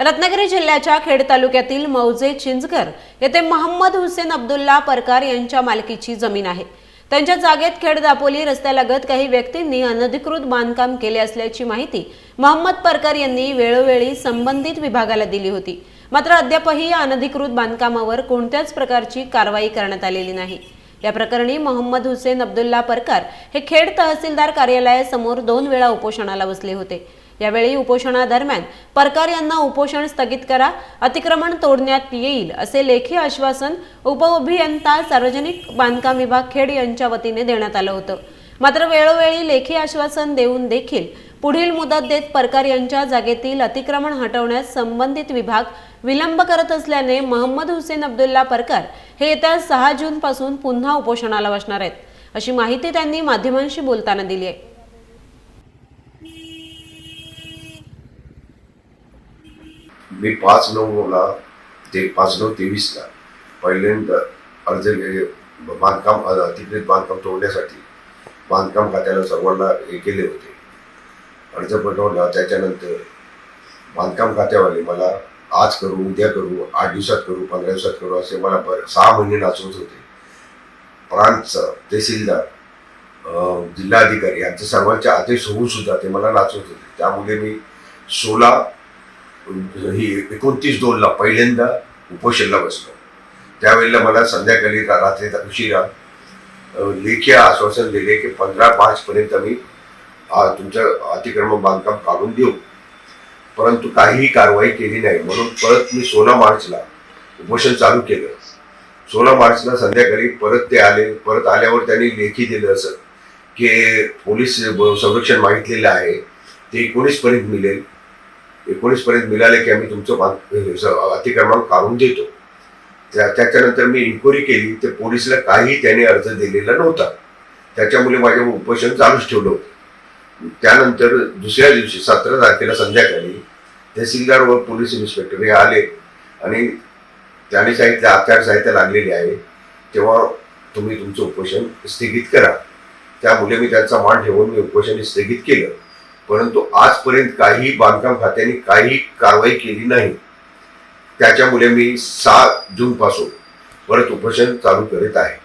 रत्नागिरी जिल्ह्याच्या खेड तालुक्यातील मौजे चिंचगर येथे महम्मद हुसेन अब्दुल्ला परकार यांच्या मालकीची जमीन आहे. त्यांच्या जागेत खेड दापोली रस्त्यालगत काही व्यक्तींनी अनधिकृत बांधकाम केले असल्याची माहिती महम्मद परकर यांनी वेळोवेळी संबंधित विभागाला दिली होती. मात्र अद्यापही या अनधिकृत बांधकामावर कोणत्याच प्रकारची कारवाई करण्यात आलेली नाही. या प्रकरणी मोहम्मद हुसेन अब्दुल्ला परकार हे खेड तहसीलदार कार्यालयासमोर दोन वेळा उपोषणाला बसले होते. यावेळी उपोषणादरम्यान परकार यांना उपोषण स्थगित करा अतिक्रमण तोडण्यात येईल असे लेखी आश्वासन उपअभियंता सार्वजनिक बांधकाम विभाग खेड यांच्या वतीने देण्यात आलं होतं. मात्र वेळोवेळी लेखी आश्वासन देऊन देखील पुढील मुदत देत परकार यांच्या जागेतील अतिक्रमण हटवण्यास संबंधित विभाग विलंब करत असल्याने महम्मद हुसेन अब्दुल्ला परकार हे येत्या सहा जून पासून पुन्हा उपोषणाला बसणार आहेत. अशी माहिती त्यांनी माध्यमांशी बोलताना दिली आहे. मी पाच नऊला ते पाच नऊ तेवीसला पहिल्यांदा अर्ज बांधकाम अधिकृत बांधकाम तोडण्यासाठी बांधकाम खात्याला सर्वांना हे केले होते. अर्ज पाठवला त्याच्यानंतर बांधकाम खात्यावाले मला आज करू उद्या करू आठ दिवसात करू पंधरा दिवसात करू असे मला बरं सहा महिने नाचवत होते. प्रांत तहसीलदार जिल्हाधिकारी यांचे सर्वांचे आदेश होऊन सुद्धा ते मला नाचवत होते. त्यामुळे मी सोळा ही एकोणतीस दोनला पहिल्यांदा उपोषणला बसलो. त्यावेळेला मला संध्याकाळी रात्री उशिरा लेखी आश्वासन दिले की पंधरा मार्चपर्यंत मी तुमचं अतिक्रमण बांधकाम काढून देऊ. परंतु काहीही कारवाई केली नाही. म्हणून परत मी सोळा मार्चला उपोषण चालू केलं. सोळा मार्चला संध्याकाळी परत ते आले. परत आल्यावर त्यांनी लेखी दिलं असं की पोलीस ब- संरक्षण मागितलेलं आहे. ते एकोणीसपर्यंत मिळेल. एकोणीसपर्यंत मिळाले की आम्ही तुमचं अतिक्रमण काढून देतो. त्या त्याच्यानंतर मी इन्क्वायरी केली. तर पोलिसला काही त्याने अर्ज दिलेला नव्हता. त्याच्यामुळे माझे उपोषण चालूच ठेवलं होतं. त्यानंतर दुसऱ्या दिवशी सतरा तारखेला संध्याकाळी तहसीलदार व पोलीस इन्स्पेक्टर हे आले आणि त्याने सांगितलं आचारसंहिता लागलेली आहे. तेव्हा तुम्ही तुमचं उपोषण स्थगित करा. त्यामुळे मी त्यांचा मान ठेवून मी उपोषण स्थगित केलं. परंतु आजपर्यंत काही बांधकाम खात्याने काही कारवाई केली नाही. त्याच्यामुळे मी सहा जूनपासून परत उपोषण चालू करत आहे.